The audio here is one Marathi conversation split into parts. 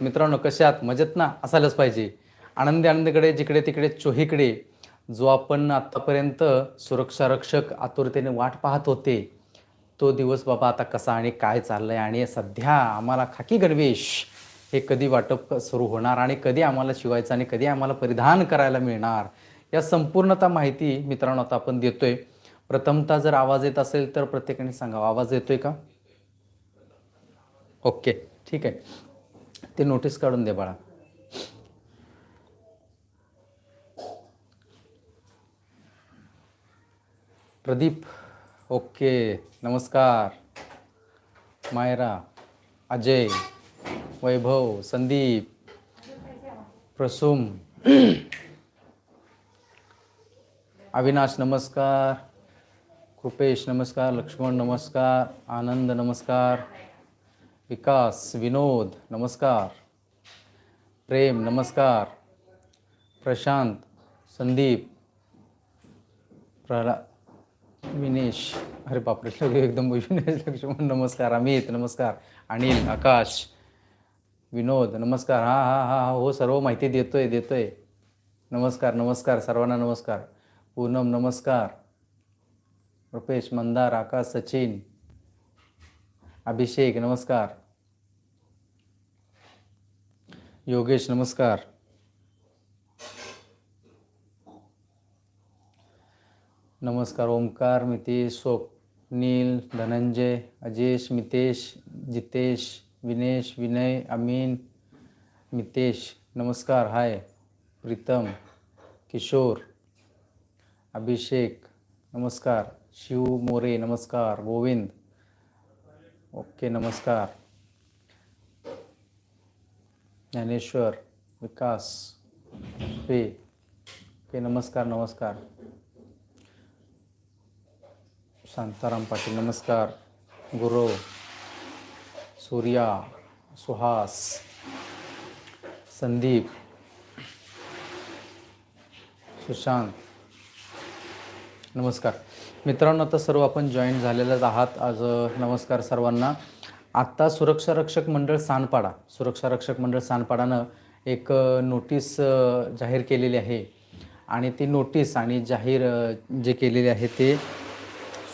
मित्रांनो कशात मजेत ना? असायलाच पाहिजे. आनंदी आनंदीकडे जिकडे तिकडे चोहीकडे जो आपण आत्तापर्यंत सुरक्षा रक्षक आतुरतेने वाट पाहत होते तो दिवस बाबा आता कसा आणि काय चाललंय? आणि सध्या आम्हाला खाकी गणवेश हे कधी वाटप सुरू होणार आणि कधी आम्हाला शिवायचं आणि कधी आम्हाला परिधान करायला मिळणार या संपूर्णता माहिती मित्रांनो आता आपण देतोय. प्रथमता जर आवाज येत असेल तर प्रत्येकाने सांगा. आवाज येतोय का? ओके ठीक आहे. ते नोटीस काढून दे बाळा. प्रदीप ओके नमस्कार. मायरा अजय वैभव संदीप प्रसूम. अविनाश नमस्कार. कृपेश नमस्कार. लक्ष्मण नमस्कार. आनंद नमस्कार. विकास विनोद नमस्कार. प्रेम नमस्कार. प्रशांत संदीप प्रला विनेश. अरे बापरे सगळे एकदम विनेश लक्ष्मण नमस्कार. अमित नमस्कार. अनिल आकाश विनोद नमस्कार. हां हां हां हां हो सर्व माहिती देतोय देतोय. नमस्कार नमस्कार सर्वांना नमस्कार. पूनम नमस्कार. रुपेश मंदार आकाश सचिन. अभिषेक नमस्कार योगेश नमस्कार नमस्कार ओमकार मितेश स्वप्नील धनंजय अजेश मितेश जितेश विनेश विनय अमीन मितेश नमस्कार हाय प्रीतम किशोर अभिषेक नमस्कार शिव मोरे नमस्कार गोविंद ओके नमस्कार. ज्ञानेश्वर विकास पे ओके नमस्कार नमस्कार. शांताराम पाटील नमस्कार. गुरव सूर्या सुहास संदीप सुशांत. नमस्कार. मित्रांनो आता सर्व आपण जॉईन झालेलेच आहात. आज नमस्कार सर्वांना. आत्ता सुरक्षा रक्षक मंडळ सानपाडा सुरक्षा रक्षक मंडळ सानपाडानं एक नोटीस जाहीर केलेली आहे. आणि ती नोटीस आणि जाहीर जे केलेले आहे ते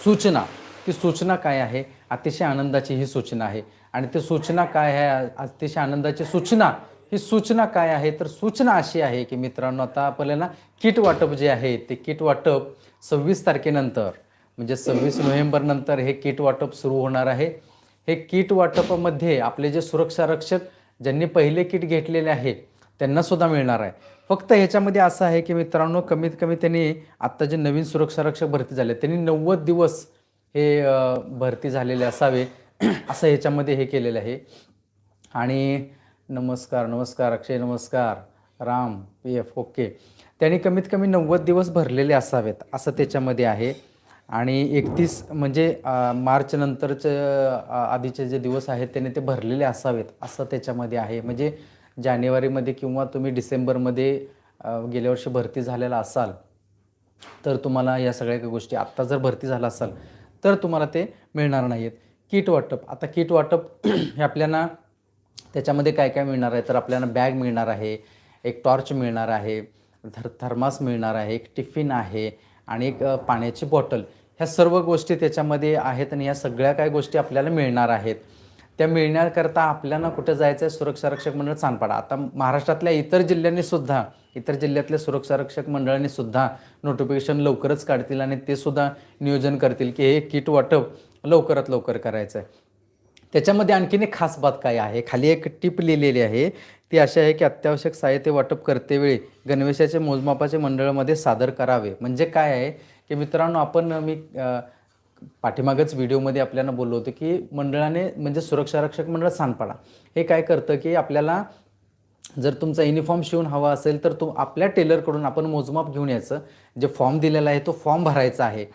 सूचना. ती सूचना काय आहे? अतिशय आनंदाची ही सूचना आहे. आणि ती सूचना काय आहे? अतिशय आनंदाची सूचना ही सूचना काय आहे? तर सूचना अशी आहे की मित्रांनो आता आपल्याला किट वाटप जे आहे ते किट वाटप सव्वीस तारखेनंतर म्हणजे सव्वीस नोव्हेंबर नंतर हे किट वाटप सुरू होणार आहे. हे किट वाटपामध्ये आपले जे सुरक्षा रक्षक ज्यांनी पहिले किट घेतलेले आहे त्यांना सुद्धा मिळणार आहे. फक्त ह्याच्यामध्ये असं आहे की मित्रांनो कमीत कमी त्यांनी आत्ता जे नवीन सुरक्षा रक्षक भरती झाले त्यांनी नव्वद दिवस हे भरती झालेले असावे असं ह्याच्यामध्ये हे केलेलं आहे. आणि नमस्कार नमस्कार अक्षय नमस्कार. Ram P F okay. त्यांनी कमीत कमी नव्वद दिवस भरलेले असावेत असं त्याच्यामध्ये आहे. आणि एकतीस म्हणजे अ, मार्च नंतरचे आधीचे जे दिवस आहेत त्याने ते भरलेले असावेत असं त्याच्यामध्ये आहे. म्हणजे जानेवारीमध्ये किंवा तुम्ही डिसेंबरमध्ये गेल्या वर्षी भरती झालेला असाल तर तुम्हाला या सगळ्या गोष्टी आत्ता जर भरती झाला असाल तर तुम्हाला ते मिळणार नाही आहेत किट वाटप. आता किट वाटप हे आपल्याला त्याच्यामध्ये काय काय मिळणार आहे? तर आपल्याला बॅग मिळणार आहे एक टॉर्च मिळणार आहे थर थर्मास मिळणार आहे एक टिफिन आहे आणि एक पाण्याची बॉटल ह्या सर्व गोष्टी त्याच्यामध्ये आहेत आणि या सगळ्या काय गोष्टी आपल्याला मिळणार आहेत. त्या मिळण्याकरता आपल्याला कुठं जायचं आहे सुरक्षा रक्षक मंडळ चांदपाडा. आता महाराष्ट्रातल्या इतर जिल्ह्यांनी सुद्धा इतर जिल्ह्यातल्या सुरक्षा रक्षक मंडळांनी सुद्धा नोटिफिकेशन लवकरच काढतील आणि ते सुद्धा नियोजन करतील की हे किट वाटप लवकरात लवकर करायचं आहे त्याच्यामध्ये आणखीन एक खास बात काय आहे? खाली एक टीप लिहिलेली आहे. ती अशी आहे की अत्यावश्यक साहित्य वाटप करतेवेळी गणवेशाचे मोजमापाचे मंडळामध्ये सादर करावे. म्हणजे काय आहे की मित्रांनो आपण मी पाठीमागच व्हिडिओमध्ये आपल्याला बोललो होतो की मंडळाने म्हणजे सुरक्षा रक्षक मंडळ सांगपाडा हे काय करतं की आपल्याला जर तुमचा युनिफॉर्म शिवून हवा असेल तर तो आपल्या टेलरकडून आपण मोजमाप घेऊन यायचं. जे फॉर्म दिलेला आहे तो फॉर्म भरायचा आहे.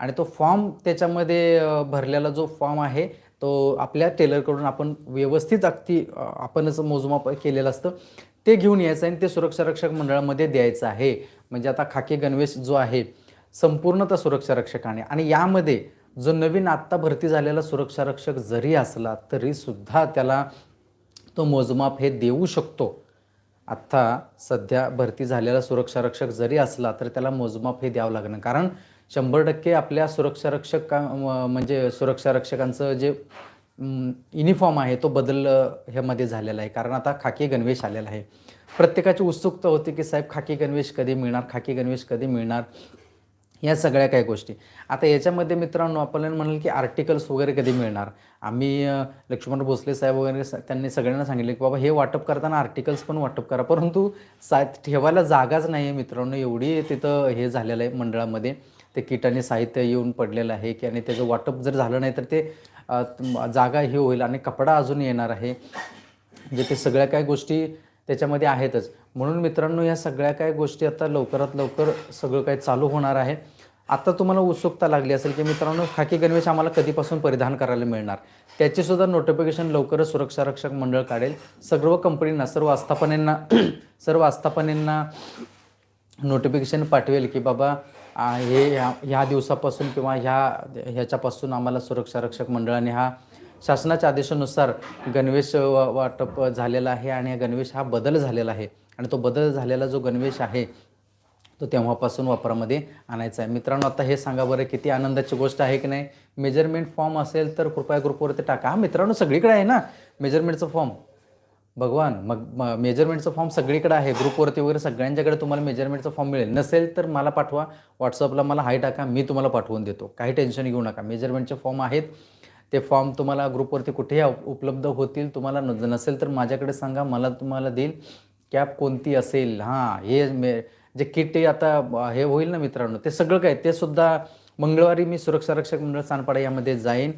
आणि तो फॉर्म त्याच्यामध्ये भरलेला जो फॉर्म आहे तो आपल्या टेलरकडून आपण व्यवस्थित अगदी आपणच मोजमाप केलेलं असतं. ते घेऊन यायचं आणि ते सुरक्षा रक्षक मंडळामध्ये द्यायचं आहे. म्हणजे आता खाकी गणवेश जो आहे संपूर्णतः सुरक्षा रक्षकाने. आणि यामध्ये जो नवीन आत्ता भरती झालेला सुरक्षा रक्षक जरी असला तरीसुद्धा त्याला तो मोजमाप हे देऊ शकतो. आत्ता सध्या भरती झालेला सुरक्षारक्षक जरी असला तर त्याला मोजमाप हे द्यावं लागणं कारण शंभर टक्के आपल्या सुरक्षारक्षक का म्हणजे सुरक्षारक्षकांचं जे युनिफॉर्म आहे तो बदल ह्यामध्ये झालेला आहे. कारण आता खाकी गणवेश आलेला आहे. प्रत्येकाची उत्सुकता होती की साहेब खाकी गणवेश कधी मिळणार खाकी गणवेश कधी मिळणार या सगळ्या काही गोष्टी. आता याच्यामध्ये मित्रांनो आपण म्हणाल की आर्टिकल्स वगैरे कधी मिळणार? आम्ही लक्ष्मण भोसले साहेब वगैरे स- त्यांनी सगळ्यांना सांगितले की बाबा हे वाटप करताना आर्टिकल्स पण वाटप करा. परंतु सा ठेवायला जागाच नाही आहे मित्रांनो एवढी तिथं हे झालेलं आहे मंडळामध्ये. ते किटाने साहित्य येऊन पडलेलं आहे की आणि त्याचं वाटप जर झालं नाही तर ते जागा हे होईल आणि कपडा अजून येणार आहे. म्हणजे ते सगळ्या काही गोष्टी त्याच्यामध्ये आहेतच. म्हणून मित्रांनो या सगळ्या काय गोष्टी आता लवकरात लवकर सगळं काही चालू होणार आहे. आता तुम्हाला उत्सुकता लागली असेल की मित्रांनो खाकी गणवेश आम्हाला कधीपासून परिधान करायला मिळणार? त्याचीसुद्धा नोटिफिकेशन लवकरच सुरक्षा रक्षक मंडळ काढेल. सर्व कंपनींना सर्व आस्थापनेंना सर्व आस्थापनेंना नोटिफिकेशन पाठवेल की बाबा हे ह्या ह्या दिवसापासून किंवा ह्या ह्याच्यापासून आम्हाला सुरक्षा रक्षक मंडळाने हा शासनाच्या आदेशानुसार गणवेश वाटप झालेला आहे आणि हा गणवेश हा बदल झालेला आहे. आणि तो बदल झालेला जो गणवेश आहे तो तेव्हापासून वापरामध्ये आणायचा आहे. मित्रांनो आता हे सांगा बरं किती आनंदाची गोष्ट आहे की नाही? मेजरमेंट फॉर्म असेल तर कृपया ग्रुपवरती टाका. हा मित्रांनो सगळीकडे आहे ना? मेजरमेंटचं फॉर्म? भगवान मग मेजरमेंटचं फॉर्म सगळीकडे आहे. ग्रुपवरती वगैरे सगळ्यांच्याकडे तुम्हाला मेजरमेंटचं फॉर्म मिळेल. नसेल तर मला पाठवा. व्हॉट्सअपला मला हाय टाका. मी तुम्हाला पाठवून देतो. काही टेन्शन घेऊ नका. मेजरमेंटचे फॉर्म आहेत. ते फॉर्म तुम्हाला ग्रुपवरती कुठेही उपलब्ध होतील. तुम्हाला नसेल तर माझ्याकडे सांगा. मला तुम्हाला देईल. कॅब कोणती असेल? हां हे मे जे किट आता हे होईल ना मित्रांनो? ते सगळं काय ते सुद्धा मंगळवारी मी सुरक्षा रक्षक मंडळ सानपाडा यामध्ये जाईन.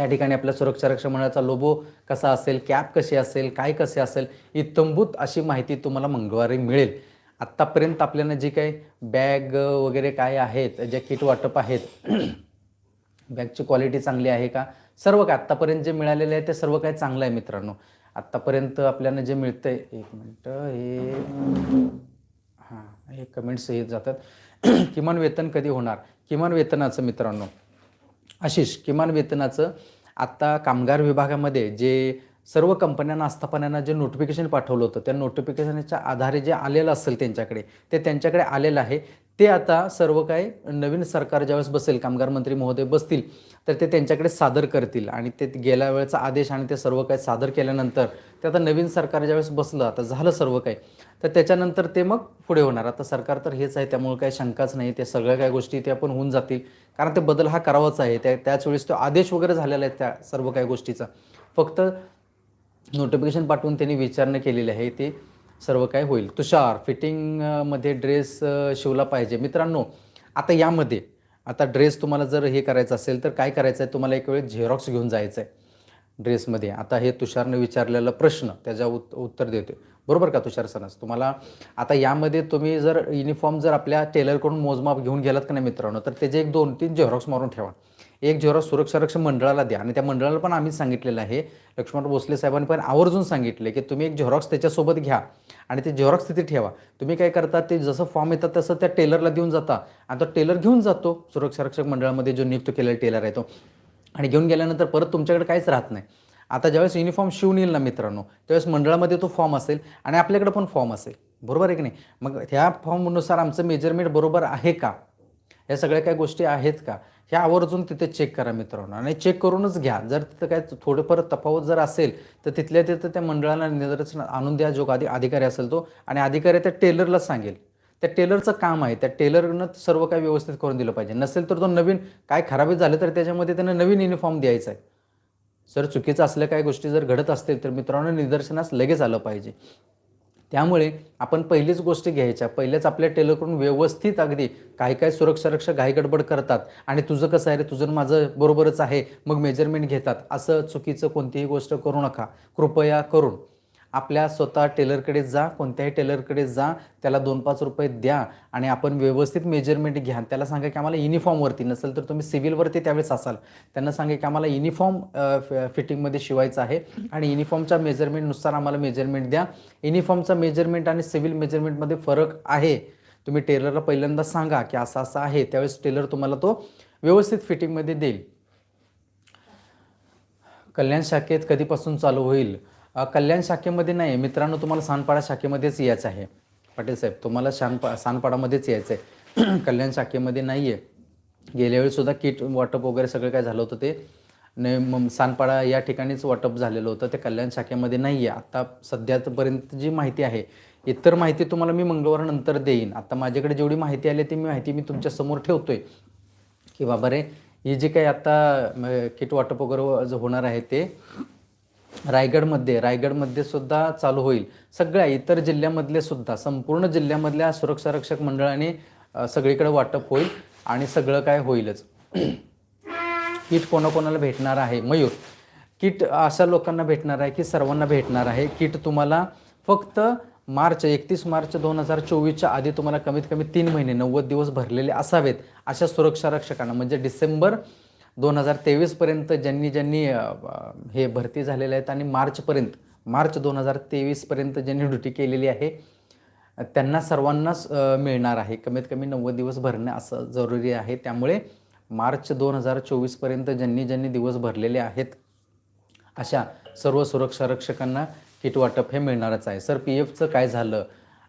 त्या ठिकाणी आपल्या सुरक्षा रक्षक मंडळाचा लोबो कसा असेल कॅप कशी असेल काय कसे असेल इत्तंभूत अशी माहिती तुम्हाला मंगळवारी मिळेल. आत्तापर्यंत आपल्याला जी काही बॅग वगैरे काय आहेत जे किट वाटप आहेत बॅगची क्वालिटी चांगली आहे का? सर्व काय आत्तापर्यंत जे मिळालेले आहे ते सर्व काय चांगलं आहे मित्रांनो. आत्तापर्यंत आपल्याला जे मिळतंय एक मिनटं हे हां हे कमेंट्स येत जातात. किमान वेतन कधी होणार? किमान वेतनाचं मित्रांनो. आशिष किमान वेतनाचं आत्ता कामगार विभागामध्ये जे सर्व कंपन्यांना आस्थापनांना जे नोटिफिकेशन पाठवलं होतं त्या नोटिफिकेशनच्या आधारे जे आलेलं असेल त्यांच्याकडे ते त्यांच्याकडे आलेलं आहे. ते आता सर्व काय नवीन सरकार ज्यावेळेस बसेल कामगार मंत्री महोदय बसतील तर ते त्यांच्याकडे सादर करतील. आणि ते गेल्या वेळेचा आदेश आणि ते सर्व काय सादर केल्यानंतर ते आता नवीन सरकार ज्यावेळेस बसलं आता झालं सर्व काही तर त्याच्यानंतर ते मग पुढे होणार. आता सरकार तर हेच आहे त्यामुळे काही शंकाच नाही त्या सगळ्या काही गोष्टी त्या पण होऊन जातील. कारण ते बदल हा करावाच आहे. त्या त्याच वेळेस तो आदेश वगैरे झालेला आहे त्या सर्व काही गोष्टीचा. फक्त नोटिफिकेशन पाठवून त्यांनी विचारणा केलेली आहे. ते सर्व काय होईल. तुषार फिटिंगमध्ये ड्रेस शिवला पाहिजे. मित्रांनो आता यामध्ये आता ड्रेस तुम्हाला जर हे करायचं असेल तर काय करायचं आहे तुम्हाला एक वेळ झेरॉक्स घेऊन जायचं आहे ड्रेसमध्ये आता हे तुषारने विचारलेला प्रश्न त्याच्या उत उत्तर देतो बरोबर का तुषार सनस तुम्हाला आता यामध्ये तुम्ही जर युनिफॉर्म जर आपल्या टेलरकडून मोजमाप घेऊन गेलात का नाही मित्रांनो तर त्याचे एक दोन तीन झेरॉक्स मारून ठेवा. एक झेरॉक्स सुरक्षारक्षक मंडळाला द्या. आणि त्या मंडळाला पण आम्ही सांगितलेलं आहे लक्ष्मण भोसले साहेबांनी पण आवर्जून सांगितले की तुम्ही एक झेरॉक्स त्याच्यासोबत घ्या. आणि ते झेरॉक्स तिथे ठेवा. तुम्ही काय करता ते जसं फॉर्म येतात तसं त्या टेलरला देऊन जाता. आणि तो टेलर घेऊन जातो सुरक्षा रक्षक मंडळामध्ये जो नियुक्त केलेला टेलर आहे तो. आणि घेऊन गेल्यानंतर परत तुमच्याकडे काहीच राहत नाही. आता ज्यावेळेस युनिफॉर्म शिवून येईल ना मित्रांनो त्यावेळेस मंडळामध्ये तो फॉर्म असेल आणि आपल्याकडे पण फॉर्म असेल. बरोबर आहे की नाही? मग ह्या फॉर्मनुसार आमचं मेजरमेंट बरोबर आहे का? या सगळ्या काही गोष्टी आहेत का? ह्या आवर्जून तिथे चेक करा मित्रांनो. आणि चेक करूनच घ्या. जर तिथं काय थोडंफार तफावत जर असेल तर तिथल्या तिथं त्या मंडळाला निदर्शन आणून द्या. जो आधी अधिकारी असेल तो. आणि अधिकारी त्या टेलरला सांगेल. त्या टेलरचं काम आहे. त्या टेलरनं सर्व काही व्यवस्थित करून दिलं पाहिजे. नसेल तर तो नवीन काय खराबी झालं तर त्याच्यामध्ये त्यांना नवीन युनिफॉर्म द्यायचा आहे. सर चुकीचं असल्या काही गोष्टी जर घडत असतील तर मित्रांनो निदर्शनास लगेच आलं पाहिजे. त्यामुळे आपण पहिलीच गोष्ट घ्यायच्या पहिलेच आपल्या टेलरकडून व्यवस्थित अगदी काही काय सुरक्षा रक्षक घाई गडबड करतात आणि तुझं कसं आहे रे? तुझं माझं बरोबरच आहे. मग मेजरमेंट घेतात. असं चुकीचं कोणतीही गोष्ट करू नका. कृपया करून. आपल्या स्वतः टेलरकडे जा कोणत्याही टेलरकडे जा त्याला दोन पाच रुपये द्या आणि आपण व्यवस्थित मेजरमेंट घ्या. त्याला सांगा की आम्हाला युनिफॉर्मवरती नसेल तर तुम्ही सिव्हिलवरती त्यावेळेस असाल. त्यांना सांगा की आम्हाला युनिफॉर्म फिटिंगमध्ये शिवायचं आहे आणि युनिफॉर्मच्या मेजरमेंटनुसार आम्हाला मेजरमेंट द्या. युनिफॉर्मचा मेजरमेंट आणि सिव्हिल मेजरमेंटमध्ये फरक आहे. तुम्ही टेलरला पहिल्यांदा सांगा की असं असं आहे. त्यावेळेस टेलर तुम्हाला तो व्यवस्थित फिटिंगमध्ये देईल. कल्याण शाखेत कधीपासून चालू होईल? कल्याण शाखेमध्ये नाही. आहे मित्रांनो तुम्हाला सानपाडा शाखेमध्येच यायचं आहे. पाटील साहेब तुम्हाला शानपा सानपाडामध्येच यायचं आहे कल्याण शाखेमध्ये नाही आहे गेल्यावेळी सुद्धा किट वाटप वगैरे सगळं काय झालं होतं ते. ने मग सानपाडा या ठिकाणीच वाटप झालेलं होतं. ते कल्याण शाखेमध्ये नाही आहे आत्ता सध्यापर्यंत जी माहिती आहे इतर माहिती तुम्हाला मी मंगळवारनंतर देईन. आता माझ्याकडे जेवढी माहिती आली ती मी माहिती मी तुमच्यासमोर ठेवतोय. की बाबा रे ही जी काही आता किट वाटप वगैरे होणार आहे ते रायगडमध्ये रायगडमध्ये सुद्धा चालू होईल. सगळ्या इतर जिल्ह्यामधले सुद्धा संपूर्ण जिल्ह्यामधल्या सुरक्षा रक्षक मंडळाने सगळीकडे वाटप होईल आणि सगळं काय होईलच. किट कोणाकोणाला भेटणार आहे? मयूर. किट अशा लोकांना भेटणार आहे की सर्वांना भेटणार आहे. किट तुम्हाला फक्त मार्च एकतीस मार्च दोन हजार चोवीसच्या आधी तुम्हाला कमीत कमी तीन महिने नव्वद दिवस भरलेले असावेत अशा सुरक्षा रक्षकांना म्हणजे डिसेंबर दोन हजार तेवीसपर्यंत ज्यांनी ज्यांनी हे भरती झालेले आहेत आणि मार्चपर्यंत मार्च दोन हजार तेवीसपर्यंत ज्यांनी ड्युटी केलेली आहे त्यांना सर्वांनाच मिळणार आहे. कमीत कमी नव्वद दिवस भरणं असं जरुरी आहे. त्यामुळे मार्च दोन हजार चोवीसपर्यंत ज्यांनी ज्यांनी दिवस भरलेले आहेत अशा सर्व सुरक्षा रक्षकांना किट वाटप हे मिळणारच आहे. सर पी एफचं काय झालं?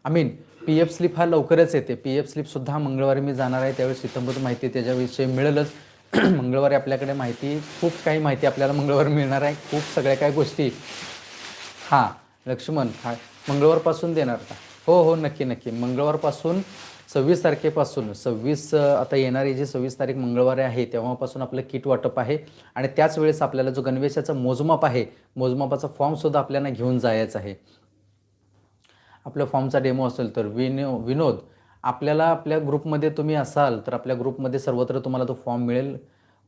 I mean P F slip हा लवकरच येते. पी एफ स्लिपसुद्धा मंगळवारी मी जाणार आहे त्यावेळेस इतंभूत माहिती त्याच्याविषयी मिळेलच. मंगळवारी आपल्याकडे माहिती खूप काही माहिती आपल्याला मंगळवार मिळणार आहे. खूप सगळ्या काही गोष्टी. हां लक्ष्मण हा मंगळवारपासून देणार का? हो हो नक्की नक्की. मंगळवारपासून सव्वीस तारखेपासून सव्वीस आता येणारी जी सव्वीस तारीख मंगळवारी आहे तेव्हापासून आपलं किट वाटप आहे. आणि त्याच वेळेस आपल्याला जो गणवेशाचा मोजमाप आहे मोजमापाचा फॉर्मसुद्धा आपल्याला घेऊन जायचा आहे. आपल्या फॉर्मचा डेमो असेल तर विनो विनोद आपल्याला आपल्या ग्रुपमध्ये तुम्ही असाल तर आपल्या ग्रुपमध्ये सर्वत्र तुम्हाला तो फॉर्म मिळेल.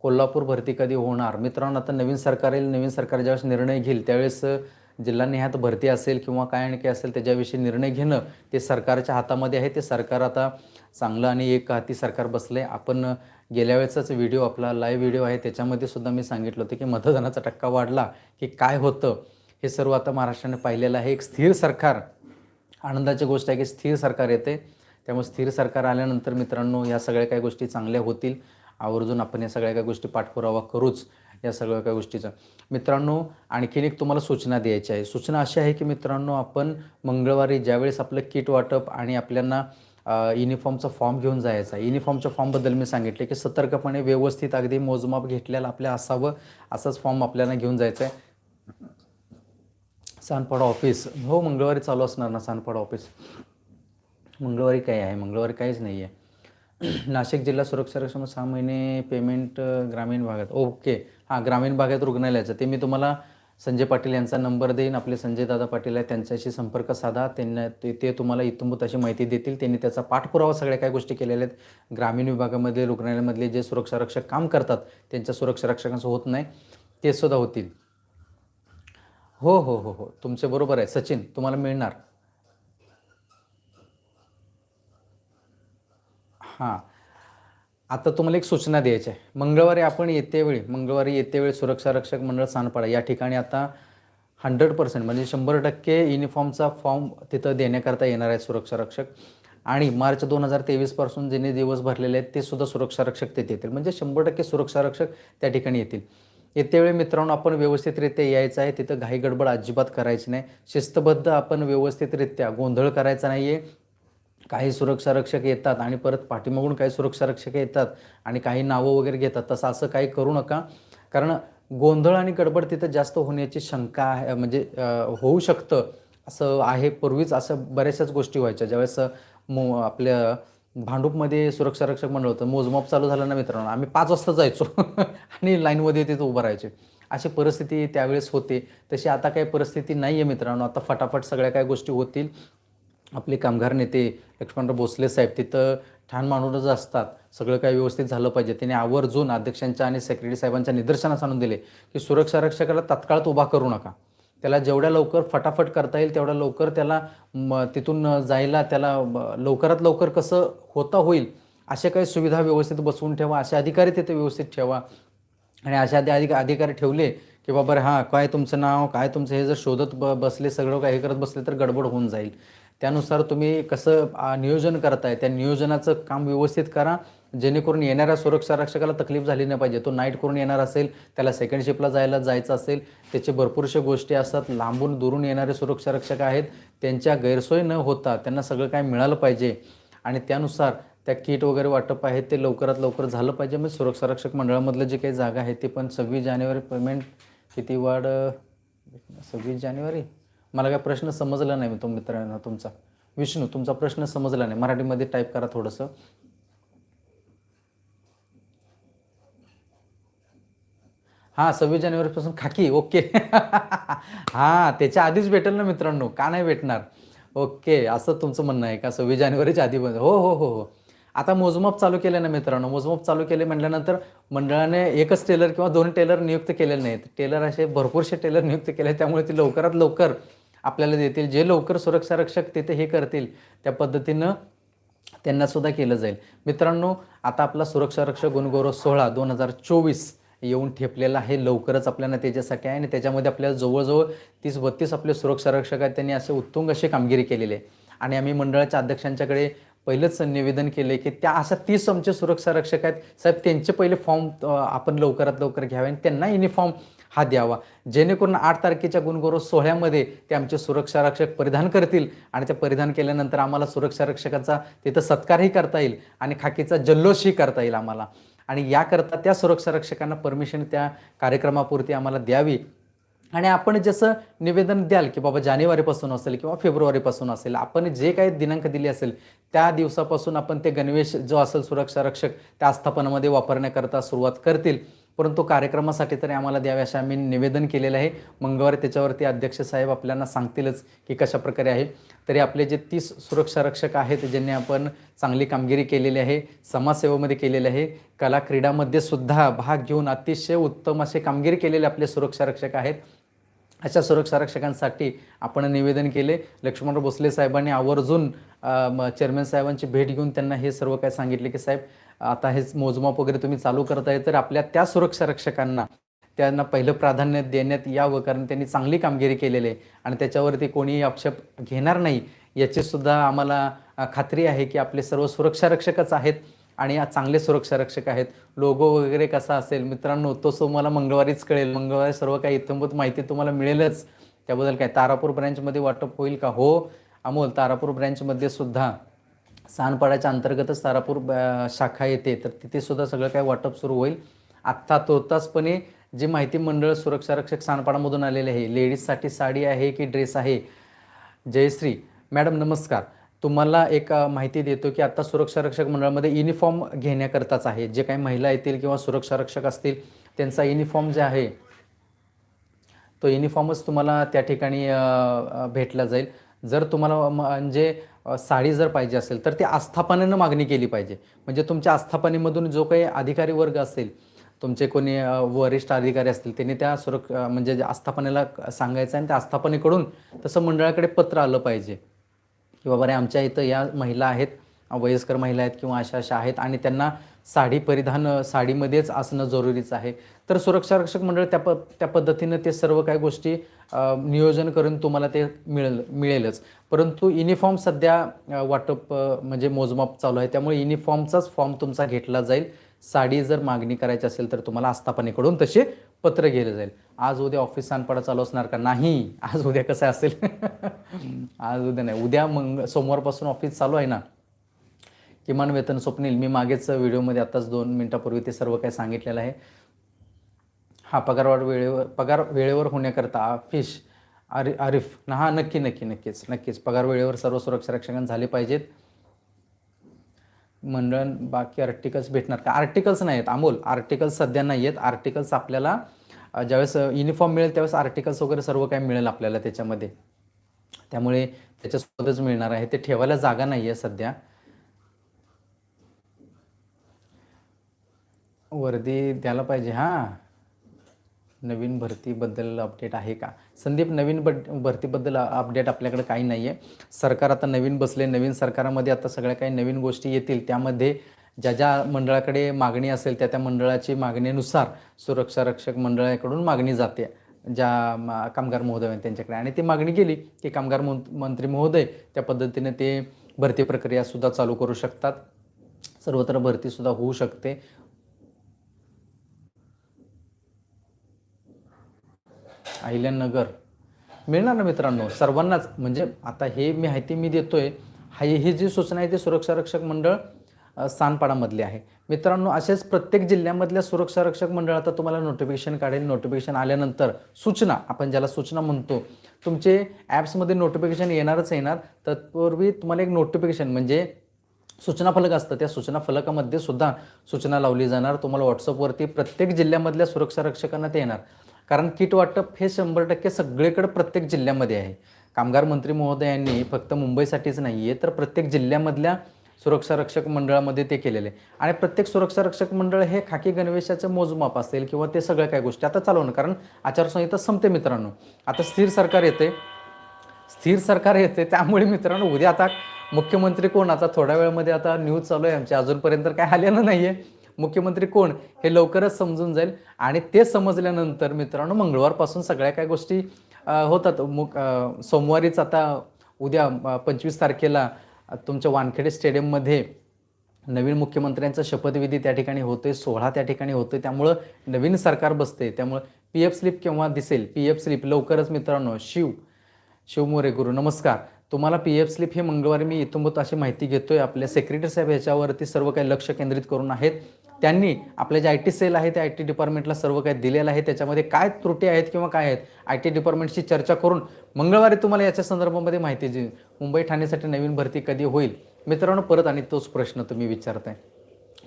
कोल्हापूर भरती कधी होणार? मित्रांनो आता नवीन सरकार येईल नवीन सरकार ज्यावेळेस निर्णय घेईल त्यावेळेस अ, जिल्हानिहात भरती असेल किंवा काय आणि असेल त्याच्याविषयी निर्णय घेणं ते सरकारच्या हातामध्ये आहे. ते सरकार आता चांगलं आणि एक हाती सरकार बसलं आहे आपण गेल्या वेळेचाच व्हिडिओ आपला लाईव्ह व्हिडिओ आहे त्याच्यामध्ये सुद्धा मी सांगितलं होतं की मतदानाचा टक्का वाढला की काय होतं? हे सर्व आता महाराष्ट्राने पाहिलेलं आहे. एक स्थिर सरकार. आनंदाची गोष्ट आहे की स्थिर सरकार येते. त्यामुळे स्थिर सरकार आल्यानंतर मित्रांनो या सगळ्या काही गोष्टी चांगल्या होतील. आवर्जून आपण या सगळ्या काही गोष्टी पाठपुरावा करूच या सगळ्या काही गोष्टीचा. मित्रांनो आणखीन एक तुम्हाला सूचना द्यायची आहे. सूचना अशी आहे की मित्रांनो आपण मंगळवारी ज्यावेळेस आपलं किट वाटप आणि आपल्यांना युनिफॉर्मचा फॉर्म घेऊन जायचा आहे. युनिफॉर्मच्या फॉर्मबद्दल मी सांगितले की सतर्कपणे व्यवस्थित अगदी मोजमाप घेतलेलं आपल्या असावं असाच फॉर्म आपल्याला घेऊन जायचा आहे सानपाडा ऑफिस हो मंगळवारी चालू असणार ना सानपाडा ऑफिस मंगळवारी काय आहे मंगळवारी काहीच नाही आहे. नाशिक जिल्हा सुरक्षा रक्षण सहा महिने पेमेंट ग्रामीण भागात. ओके. हां ग्रामीण भागात रुग्णालयाचं. ते मी तुम्हाला संजय पाटील यांचा नंबर देईन. आपले संजय दादा पाटील आहे त्यांच्याशी संपर्क साधा. त्यांना ते ते तुम्हाला इत्तंभूत अशी माहिती देतील. त्यांनी त्याचा पाठपुरावा सगळ्या काही गोष्टी केलेल्या आहेत. ग्रामीण विभागामध्ये रुग्णालयामधले जे सुरक्षा रक्षक काम करतात त्यांच्या सुरक्षा रक्षकांचं होत नाही. ते सुद्धा होतील. हो हो हो हो. तुमचे बरोबर आहे. सचिन तुम्हाला मिळणार. हां. आता तुम्हाला एक सूचना द्यायची आहे. मंगळवारी आपण येते वेळी मंगळवारी येतेवेळी सुरक्षा रक्षक मंडळ सानपाडा या ठिकाणी आता हंड्रेड पर्सेंट म्हणजे शंभर टक्के युनिफॉर्मचा फॉर्म तिथं देण्याकरता येणार आहे सुरक्षा रक्षक. आणि मार्च दोन हजार तेवीसपासून ज्यांनी दिवस भरलेले आहेत ते सुद्धा सुरक्षा रक्षक तिथे येतील. म्हणजे शंभर टक्के सुरक्षा रक्षक त्या ठिकाणी येतील. येतेवेळी मित्रांनो आपण व्यवस्थितरित्या यायचं आहे. तिथं घाई गडबड अजिबात करायची नाही. शिस्तबद्ध आपण व्यवस्थितरित्या गोंधळ करायचा नाही आहे काही सुरक्षा रक्षक येतात आणि परत पाठीमागून काही सुरक्षा रक्षक येतात आणि काही नावं वगैरे घेतात तसं असं काही करू नका. कारण गोंधळ आणि गडबड तिथं जास्त होण्याची शंका आहे म्हणजे होऊ शकतं. असं आहे पूर्वीच असं बऱ्याचशाच गोष्टी व्हायच्या. ज्यावेळेस मो आपल्या भांडूपमध्ये सुरक्षा रक्षक मंडळ होतं मोजमाप चालू झालं ना मित्रांनो आम्ही पाच वाजता जायचो आणि लाईनमध्ये तिथं उभं राहायचे. अशी परिस्थिती त्यावेळेस होते. तशी आता काही परिस्थिती नाही आहे मित्रांनो. आता फटाफट सगळ्या काही गोष्टी होतील. आपले कामगार नेते लक्ष्मणराव भोसले साहेब तिथं ठाण मांडूनच असतात. सगळं काही व्यवस्थित झालं पाहिजे. त्याने आवर्जून अध्यक्षांच्या आणि सेक्रेटरी साहेबांच्या निदर्शनास आणून दिले की सुरक्षा रक्षकाला तात्काळात उभा करू नका. त्याला जेवढ्या लवकर फटाफट करता येईल तेवढ्या लवकर त्याला म, तिथून जायला त्याला लवकरात लवकर कसं होता होईल अशा काही सुविधा व्यवस्थित बसवून ठेवा. असे अधिकारी तिथे व्यवस्थित ठेवा. आणि अशा अधिक अधिकारी ठेवले की बाबा हां काय तुमचं नाव काय तुमचं हे जर शोधत ब बसले सगळं काय हे करत बसले तर गडबड होऊन जाईल. त्यानुसार तुम्ही कसं नियोजन करताय त्या नियोजनाचं काम व्यवस्थित करा. जेणेकरून येणाऱ्या सुरक्षा रक्षकाला तकलीफ झाली नाही पाहिजे. तो नाईट करून येणार असेल त्याला सेकंड शिपला जायला जायचं असेल त्याचे भरपूरशा गोष्टी असतात. लांबून दुरून येणारे सुरक्षा रक्षक आहेत. त्यांच्या गैरसोय न होता त्यांना सगळं काय मिळालं पाहिजे. आणि त्यानुसार त्या किट वगैरे वाटप आहे ते लवकरात लवकर झालं पाहिजे. म्हणजे सुरक्षा रक्षक मंडळामधलं जे काही जागा आहे ते पण सव्वीस जानेवारी पेमेंट किती वाढ सव्वीस जानेवारी? मला काय प्रश्न समजला नाही तो मित्रांनो तुमचा. विष्णू तुमचा प्रश्न समजला नाही. मराठीमध्ये टाईप करा थोडंसं. हां सव्वीस जानेवारीपासून खाकी ओके. हां त्याच्या आधीच भेटेल ना मित्रांनो. का नाही भेटणार? ओके असं तुमचं म्हणणं आहे का? सव्वीस जानेवारीच्या आधी हो हो हो हो. आता मोजमाप चालू केले ना मित्रांनो. मोजमाप चालू केले म्हटल्यानंतर मंडळाने एकच टेलर किंवा दोन टेलर नियुक्त केलेले नाहीत. टेलर असे भरपूरसे टेलर नियुक्त केले त्यामुळे ते लवकरात लवकर आपल्याला देतील. जे लवकर सुरक्षा रक्षक तिथे हे करतील त्या पद्धतीनं त्यांना सुद्धा केलं जाईल. मित्रांनो आता आपला सुरक्षा रक्षक गुणगौरव सोहळा दोन हजार चोवीस येऊन ठेपलेला आहे. लवकरच आपल्याला त्याच्यासाठी आहे आणि त्याच्यामध्ये आपल्याला जवळजवळ तीस बत्तीस आपले सुरक्षा रक्षक आहेत. त्यांनी असे उत्तुंग अशी कामगिरी केलेली आहे. आणि आम्ही मंडळाच्या अध्यक्षांच्याकडे पहिलंच निवेदन केले की त्या अशा तीस आमचे सुरक्षा रक्षक आहेत. साहेब त्यांचे पहिले फॉर्म आपण लवकरात लवकर घ्यावे आणि त्यांना युनिफॉर्म हा द्यावा. जेणेकरून आठ तारखेच्या गुणगौरव सोहळ्यामध्ये ते आमचे सुरक्षा रक्षक परिधान करतील आणि ते परिधान केल्यानंतर आम्हाला सुरक्षा रक्षकाचा तिथं सत्कारही करता येईल आणि खाकीचा जल्लोषही करता येईल आम्हाला. आणि याकरता त्या सुरक्षा रक्षकांना परमिशन त्या कार्यक्रमापुरती आम्हाला द्यावी. आणि आपण जसं निवेदन द्याल की बाबा जानेवारीपासून असेल किंवा फेब्रुवारीपासून असेल आपण जे काही दिनांक दिले असेल त्या दिवसापासून आपण ते गणवेश जो असेल सुरक्षा रक्षक त्या आस्थापनामध्ये वापरण्याकरता सुरुवात करतील. परंतु कार्यक्रमासाठी तरी आम्हाला द्यावे असे आम्ही निवेदन केलेलं आहे. मंगळवारी त्याच्यावरती अध्यक्ष साहेब आपल्याला सांगतीलच की कशा प्रकारे आहे. तरी आपले जे तीस सुरक्षा रक्षक आहेत ज्यांनी आपण चांगली कामगिरी केलेली आहे समाजसेवेमध्ये केलेली आहे कला क्रीडामध्ये सुद्धा भाग घेऊन अतिशय उत्तम असे कामगिरी केलेले आपले सुरक्षा रक्षक आहेत. अशा सुरक्षा रक्षकांसाठी आपण निवेदन केले. लक्ष्मण भोसले साहेबांनी आवर्जून चेअरमॅन साहेबांची भेट घेऊन त्यांना हे सर्व काय सांगितले की साहेब आता हेच मोजमाप वगैरे तुम्ही चालू करताय तर आपल्या त्या सुरक्षा रक्षकांना त्यांना पहिलं प्राधान्य देण्यात यावं कारण त्यांनी चांगली कामगिरी केलेली आहे. आणि त्याच्यावरती कोणीही आक्षेप घेणार नाही याची सुद्धा आम्हाला खात्री आहे की आपले सर्व सुरक्षा रक्षकच आहेत आणि चांगले सुरक्षा रक्षक आहेत. लोगो वगैरे कसा असेल? मित्रांनो तो तुम्हाला मंगळवारीच कळेल. मंगळवारी सर्व काही इथंभूत माहिती तुम्हाला मिळेलच. त्याबद्दल काय तारापूर ब्रँचमध्ये वाटप होईल का? हो. अमोल तारापूर ब्रँचमध्ये सुद्धा सानपाड्याच्या अंतर्गतच तारापूर शाखा येते. तर तिथे सुद्धा सगळं काही वाटप सुरू होईल. आत्ता तोताचपणे जे माहिती मंडळ सुरक्षा रक्षक सानपाडामधून आलेले आहे लेडीजसाठी साडी आहे की ड्रेस आहे? जयश्री मॅडम नमस्कार. तुम्हाला एक माहिती देतो की आत्ता सुरक्षा रक्षक मंडळामध्ये युनिफॉर्म घेण्याकरताच आहे. जे काही महिला येतील किंवा सुरक्षा रक्षक असतील त्यांचा युनिफॉर्म जे आहे तो युनिफॉर्मच तुम्हाला त्या ठिकाणी भेटला जाईल. जर तुम्हाला म- म्हणजे साडी जर पाहिजे असेल तर ती आस्थापनेनं मागणी केली पाहिजे. म्हणजे तुमच्या आस्थापनेमधून जो काही अधिकारी वर्ग असेल तुमचे कोणी वरिष्ठ अधिकारी असतील त्यांनी त्या सुरक्ष म्हणजे जे आस्थापनेला सांगायचं आणि त्या आस्थापनेकडून तसं मंडळाकडे पत्र आलं पाहिजे. की बाबा रे आमच्या इथं या महिला आहेत वयस्कर महिला आहेत किंवा अशा अशा आहेत आणि त्यांना साडी परिधान साडीमध्येच असणं जरुरीचं आहे. तर सुरक्षा रक्षक मंडळ त्या प त्या पद्धतीनं ते सर्व काही गोष्टी नियोजन करून तुम्हाला ते मिळेल मिळेलच. परंतु युनिफॉर्म सध्या वाटप म्हणजे मोजमाप चालू आहे. त्यामुळे युनिफॉर्मचाच फॉर्म तुमचा घेतला जाईल. साडी जर मागणी करायची असेल तर तुम्हाला आस्थापनेकडून तसे पत्र गेलं जाईल. आज उद्या ऑफिस सानपाडा चालू असणार का? नाही. आज उद्या कसं असेल? आज उद्या नाही. उद्या मंग सोमवारपासून ऑफिस चालू आहे ना? किमान वेतन स्वप्नील मी मागेच व्हिडिओमध्ये आत्ताच दोन मिनटापूर्वी ते सर्व काही सांगितलेलं आहे. हा पगारवाढ वेळेवर पगार वेळेवर होण्याकरता फिश आरि आरिफ ना हा नक्की नक्की नक्कीच नक्कीच. पगार वेळेवर सर्व सुरक्षा रक्षकांना झाले पाहिजेत. मंडळ बाकी आर्टिकल्स भेटणार का? आर्टिकल्स नाही आहेत अमोल आर्टिकल्स सध्या नाही आहेत आर्टिकल्स आपल्याला ज्यावेळेस युनिफॉर्म मिळेल त्यावेळेस आर्टिकल्स वगैरे सर्व काही मिळेल आपल्याला त्याच्यामध्ये. त्यामुळे त्याच्यासोबतच मिळणार आहे. ते ठेवायला जागा नाही आहे सध्या. वर्दी द्यायला पाहिजे हां? नवीन भरतीबद्दल अपडेट आहे का? संदीप नवीन बड भरतीबद्दल अपडेट आपल्याकडे काही नाही आहे सरकार आता नवीन बसले नवीन सरकारामध्ये आता सगळ्या काही नवीन गोष्टी येतील. त्यामध्ये ज्या ज्या मंडळाकडे मागणी असेल त्या त्या मंडळाची मागणीनुसार सुरक्षा रक्षक मंडळाकडून मागणी जाते ज्या कामगार महोदय त्यांच्याकडे. आणि ती मागणी केली की कामगार मंत्री महोदय त्या पद्धतीने ते भरती प्रक्रियासुद्धा चालू करू शकतात. सर्वत्र भरतीसुद्धा होऊ शकते. अहिल्यानगर. मिळणार ना मित्रांनो? सर्वांनाच. म्हणजे आता हे मी माहिती मी देतोय. हा ही जी सूचना आहे ती सुरक्षा रक्षक मंडळ सानपाडामधले सानपाडामधली आहे. मित्रांनो असेच प्रत्येक जिल्ह्यामधल्या सुरक्षा रक्षक मंडळ आता तुम्हाला नोटिफिकेशन काढेल. नोटिफिकेशन आल्यानंतर सूचना आपण ज्याला सूचना म्हणतो तुमचे ॲप्समध्ये नोटिफिकेशन येणारच येणार. तत्पूर्वी तुम्हाला एक नोटिफिकेशन म्हणजे सूचना फलक असतं. त्या सूचना फलकामध्ये सुद्धा सूचना लावली जाणार. तुम्हाला व्हॉट्सअपवरती प्रत्येक जिल्ह्यामधल्या सुरक्षा रक्षकांना ते येणार. कारण किट वाटप हे शंभर टक्के सगळीकडे प्रत्येक जिल्ह्यामध्ये आहे. कामगार मंत्री महोदयांनी फक्त मुंबईसाठीच नाही आहे तर प्रत्येक जिल्ह्यामधल्या सुरक्षा रक्षक मंडळामध्ये ते केलेले आहे. आणि प्रत्येक सुरक्षा रक्षक मंडळ हे खाकी गणवेशाचं मोजमाप असेल किंवा ते सगळ्या काही गोष्टी आता चालवणं कारण आचारसंहिता संपते मित्रांनो. आता स्थिर सरकार येते स्थिर सरकार येते त्यामुळे मित्रांनो उद्या आता मुख्यमंत्री कोण? आता थोड्या वेळामध्ये आता न्यूज चालू आहे. आमची अजूनपर्यंत काय आलेलं नाही आहे मुख्यमंत्री कोण हे लवकरच समजून जाईल. आणि ते समजल्यानंतर मित्रांनो मंगळवारपासून सगळ्या काय गोष्टी होतात. मुक सोमवारीच आता उद्या पंचवीस तारखेला तुमच्या वानखेडे स्टेडियममध्ये नवीन मुख्यमंत्र्यांचा शपथविधी त्या ठिकाणी होतोय सोहळा त्या ठिकाणी होतोय. त्यामुळं नवीन सरकार बसते त्यामुळं पी एफ स्लिप केव्हा दिसेल? पी एफ स्लिप लवकरच मित्रांनो शिव शिवमोरे गुरु नमस्कार. तुम्हाला पी एफ स्लिप हे मंगळवारी मी इथंबत अशी माहिती घेतोय. आपल्या सेक्रेटरी साहेब ह्याच्यावरती सर्व काही लक्ष केंद्रित करून आहेत. त्यांनी आपल्या जे आय टी सेल आहे त्या आय टी डिपार्टमेंटला सर्व काही दिलेलं आहे. त्याच्यामध्ये काय त्रुटी आहेत किंवा काय आहेत आय टी डिपार्टमेंटशी चर्चा करून मंगळवारी तुम्हाला याच्या संदर्भामध्ये माहिती देईन. मुंबई ठाण्यासाठी नवीन भरती कधी होईल? मित्रांनो परत आणि तोच प्रश्न तुम्ही विचारताय.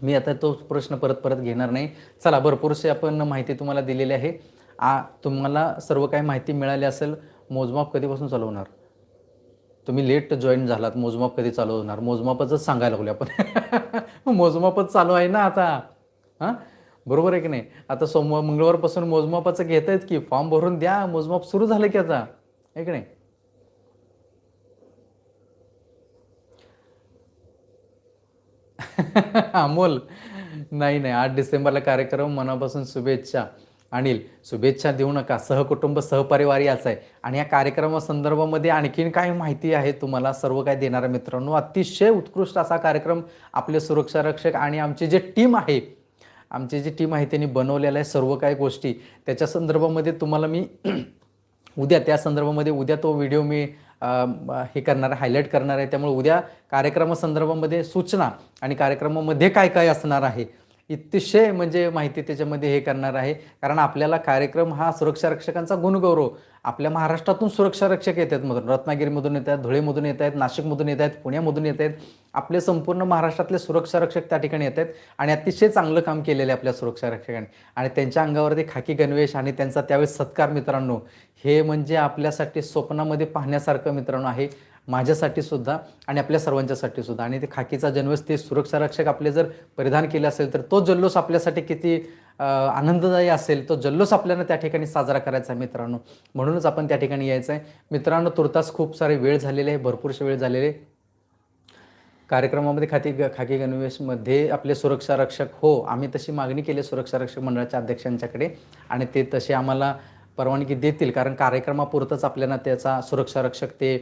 मी आता तो प्रश्न परत परत घेणार नाही. चला भरपूरशी आपण माहिती तुम्हाला दिलेली आहे. आ तुम्हाला सर्व काही माहिती मिळाली असेल मोजमाप कधीपासून चालवणार तुम्ही लेट जॉईन झालात मोजमाप कधी चालू होणार? मोजमापच सांगायला लागलो आपण. मोजमापच चालू आहे ना आता. हां? बरोबर आहे की नाही? आता सोमवार मंगळवारपासून मोजमापाचं घेत आहेत की फॉर्म भरून द्या मोजमाप सुरू झालं की आता. आहे की नाही? अमोल नाही नाही. आठ डिसेंबरला कार्यक्रम मनापासून शुभेच्छा. अनिल शुभेच्छा देऊ नका. सहकुटुंब सहपरिवार याच आहे. आणि या कार्यक्रमासंदर्भामध्ये आणखीन काय माहिती आहे तुम्हाला सर्व काय देणाऱ्या मित्रांनो. अतिशय उत्कृष्ट असा कार्यक्रम आपले सुरक्षा रक्षक आणि आमची जे टीम आहे आमची जी टीम आहे त्यांनी बनवलेलं आहे सर्व काही गोष्टी. त्याच्या संदर्भामध्ये तुम्हाला मी उद्या त्या संदर्भामध्ये उद्या तो व्हिडिओ मी हे करणार आहे हायलाईट करणार आहे. त्यामुळे उद्या कार्यक्रमासंदर्भामध्ये सूचना आणि कार्यक्रमामध्ये काय काय असणार आहे अतिशय म्हणजे माहिती त्याच्यामध्ये हे करणार आहे. कारण आपल्याला कार्यक्रम हा सुरक्षा रक्षकांचा गुणगौरव. आपल्या महाराष्ट्रातून सुरक्षा रक्षक येतात मधून. रत्नागिरीमधून येत आहेत धुळेमधून येत आहेत नाशिकमधून येत आहेत पुण्यामधून येत आहेत आपले संपूर्ण महाराष्ट्रातले सुरक्षा रक्षक त्या ठिकाणी येत आहेत आणि अतिशय चांगलं काम केलेलं आहे आपल्या सुरक्षा रक्षकांनी. आणि त्यांच्या अंगावरती खाकी गणवेश आणि त्यांचा त्यावेळेस सत्कार मित्रांनो. हे म्हणजे आपल्यासाठी स्वप्नामध्ये पाहण्यासारखं मित्रांनो आहे. माझ्यासाठी सुद्धा आणि आपल्या सर्वांच्यासाठी सुद्धा. आणि ते खाकीचा जन्मस ते सुरक्षा रक्षक आपले जर परिधान केले असेल तर तो जल्लोष आपल्यासाठी किती आनंददायी असेल तो जल्लोष आपल्याला त्या ठिकाणी साजरा करायचा आहे मित्रांनो. म्हणूनच आपण त्या ठिकाणी यायचं आहे. मित्रांनो तुर्तास खूप सारे वेळ झालेले आहे भरपूरसे वेळ झालेले आहे. कार्यक्रमामध्ये खाती खाकी गणवेशमध्ये आपले सुरक्षा रक्षक हो आम्ही तशी मागणी केली आहे सुरक्षा रक्षक मंडळाच्या अध्यक्षांच्याकडे. आणि ते तसे आम्हाला परवानगी देतील कारण कार्यक्रमापुरतंच आपल्याला त्याचा सुरक्षा रक्षक ते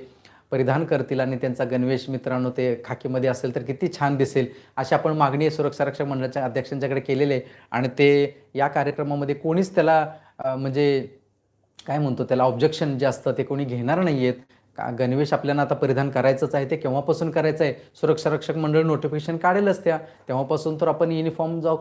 परिधान करतील आणि त्यांचा गणवेश मित्रांनो ते खाकीमध्ये असेल तर किती छान दिसेल अशी आपण मागणी सुरक्षा रक्षक मंडळाच्या अध्यक्षांच्याकडे केलेली आहे. आणि ते या कार्यक्रमामध्ये कोणीच त्याला म्हणजे काय म्हणतो त्याला ऑब्जेक्शन जे असतं ते कोणी घेणार नाही आहेत का गणवेश आपल्याला आता परिधान करायचंच आहे ते केव्हापासून करायचं आहे सुरक्षा रक्षक मंडळ नोटिफिकेशन काढेलच त्या. तेव्हापासून तर आपण युनिफॉर्म जो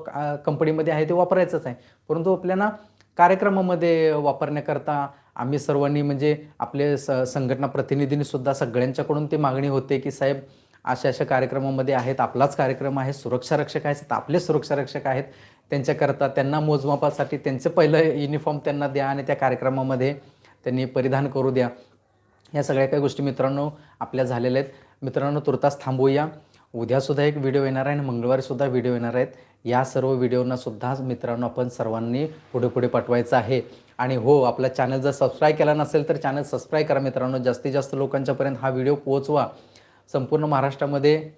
कंपनीमध्ये आहे ते वापरायचंच आहे. परंतु आपल्याला कार्यक्रमामध्ये वापरण्याकरता आम्ही सर्वांनी म्हणजे आपले स संघटना प्रतिनिधींनी सुद्धा सगळ्यांच्याकडून ती मागणी होते की साहेब अशा अशा कार्यक्रमामध्ये आहेत आपलाच कार्यक्रम आहे सुरक्षा रक्षक आहेत आपले सुरक्षा रक्षक आहेत. त्यांच्याकरता त्यांना मोजमापासाठी त्यांचं पहिलं युनिफॉर्म त्यांना द्या आणि त्या कार्यक्रमामध्ये त्यांनी परिधान करू द्या. या सगळ्या काही गोष्टी मित्रांनो आपल्या झालेल्या आहेत. मित्रांनो तुर्तास थांबूया. उद्यासुद्धा एक व्हिडिओ येणार आहे आणि मंगळवारीसुद्धा व्हिडिओ येणार आहेत. या सर्व व्हिडिओनासुद्धा मित्रांनो आपण सर्वांनी पुढे पुढे पाठवायचं आहे. आणि हो आपला चॅनल जर सबस्क्राईब केला नसेल तर चॅनल सबस्क्राईब करा मित्रांनो. जास्तीत जास्त लोकांच्यापर्यंत हा व्हिडिओ पोहोचवा. संपूर्ण महाराष्ट्रामध्ये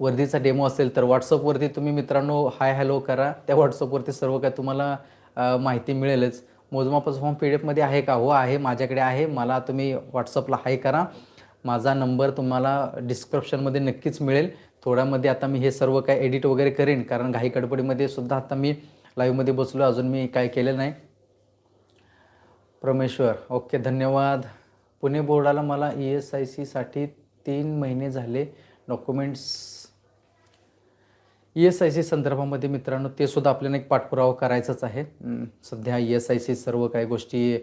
वर्दीचा डेमो असेल तर व्हॉट्सअपवरती तुम्ही मित्रांनो हाय हॅलो करा. त्या व्हॉट्सअपवरती सर्व काय तुम्हाला माहिती मिळेलच. मोजमापाचं फॉर्म पी डी एफमध्ये आहे का? हो आहे. माझ्याकडे आहे. मला तुम्ही व्हॉट्सअपला हाय करा. माझा नंबर तुम्हाला डिस्क्रिप्शनमध्ये नक्कीच मिळेल. थोड्यामध्ये आता मी हे सर्व काय एडिट वगैरे करेन. कारण घाई गडबडीमध्ये सुद्धा आता मी लाईव्हमध्ये बसलो अजून मी काय केलं नाही. परमेश्वर ओके धन्यवाद. पुणे बोर्डाला मला ई एस आय सीसाठी तीन महिने झाले documents. E S I C संदर्भामध्ये मित्रांनो ते सुद्धा आपल्याला एक पाठपुरावा करायचाच आहे. सध्या ई एस आय सी सर्व काही गोष्टी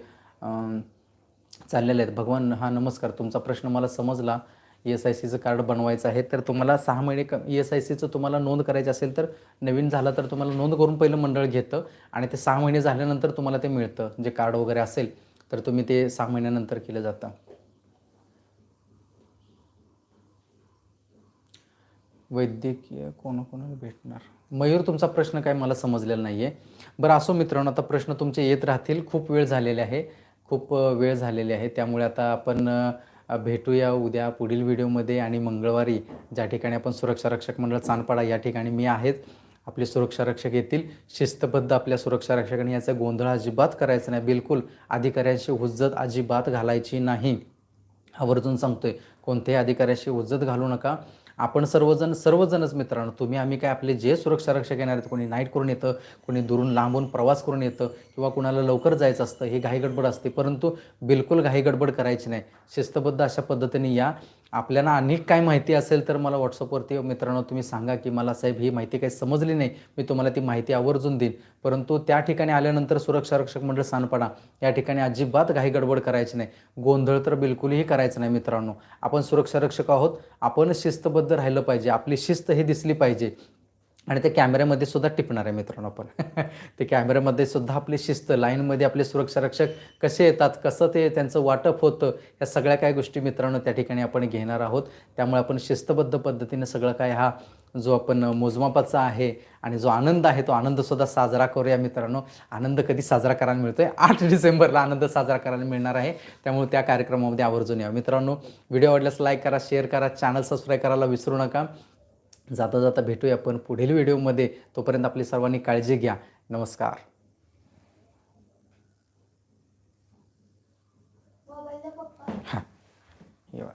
चाललेल्या आहेत. भगवान हा नमस्कार तुमचा प्रश्न मला समजला. ई एस आय सीचं कार्ड बनवायचं आहे तर तुम्हाला सहा महिने क ई एस आय सीचं तुम्हाला नोंद करायची असेल तर नवीन झालं तर तुम्हाला नोंद करून पहिलं मंडळ घेतं आणि ते सहा महिने झाल्यानंतर तुम्हाला ते मिळतं जे कार्ड वगैरे असेल तर तुम्ही ते सहा महिन्यानंतर केलं जातं. वैद्यकीय कोणाकोणाला भेटणार? मयूर तुमचा प्रश्न काय मला समजलेला नाही आहे बरं असो मित्रांनो आता प्रश्न तुमचे येत राहतील. खूप वेळ झालेले आहे. खूप वेळ झालेली आहे. त्यामुळे आता आपण भेटूया उद्या पुढील व्हिडिओमध्ये आणि मंगळवारी ज्या ठिकाणी आपण सुरक्षा रक्षक मंडळ चांदपाडा या ठिकाणी मी आहेत आपले सुरक्षा रक्षक येतील. शिस्तबद्ध आपल्या सुरक्षा रक्षकांनी याचा गोंधळ अजिबात करायचा नाही. बिलकुल अधिकाऱ्यांशी हुज्जत अजिबात घालायची नाही. आवर्जून सांगतोय कोणत्याही अधिकाऱ्याशी हुज्जत घालू नका. आपण सर्वजण सर्वजणच मित्रांनो तुम्ही आम्ही काय आपले जे सुरक्षा रक्षक येणार आहेत कोणी नाईट करून येतं कोणी दुरून लांबून प्रवास करून येतं किंवा कुणाला लवकर जायचं असतं हे घाई गडबड असते परंतु बिलकुल घाई गडबड करायची नाही. शिस्तबद्ध अशा पद्धतीने या. आपल्याला अनेक काय माहिती असेल तर मला व्हॉट्सअपवरती मित्रांनो तुम्ही सांगा की मला साहेब ही माहिती काही समजली नाही. मी तुम्हाला ती माहिती आवर्जून देईन. परंतु त्या ठिकाणी आल्यानंतर सुरक्षा रक्षक मंडळ सानपाडा या ठिकाणी अजिबात घाई गडबड करायची नाही. गोंधळ तर बिलकुलही करायचं नाही मित्रांनो. आपण सुरक्षा रक्षक आहोत. आपण शिस्तबद्ध राहिलं पाहिजे. आपली शिस्त ही दिसली पाहिजे. आणि ते कॅमेऱ्यामध्ये सुद्धा टिपणार आहे मित्रांनो आपण. ते कॅमेऱ्यामध्ये सुद्धा आपली शिस्त लाईनमध्ये आपले सुरक्षा रक्षक कसे येतात कसं ते त्यांचं वाटप होतं या सगळ्या काय गोष्टी मित्रांनो त्या ठिकाणी आपण घेणार आहोत. त्यामुळे आपण शिस्तबद्ध पद्धतीने सगळं काय हा जो आपण मोजमापाचा आहे आणि जो आनंद आहे तो आनंदसुद्धा साजरा करूया मित्रांनो. आनंद कधी साजरा करायला मिळतो आहे आठ डिसेंबरला आनंद साजरा करायला मिळणार आहे. त्यामुळे त्या कार्यक्रमामध्ये आवर्जून या मित्रांनो. व्हिडिओ आवडल्यास लाईक करा शेअर करा चॅनल सबस्क्राईब करायला विसरू नका. जाता जाता भेटूया आपण पुढील व्हिडिओमध्ये. तोपर्यंत आपली सर्वांनी काळजी घ्या. नमस्कार.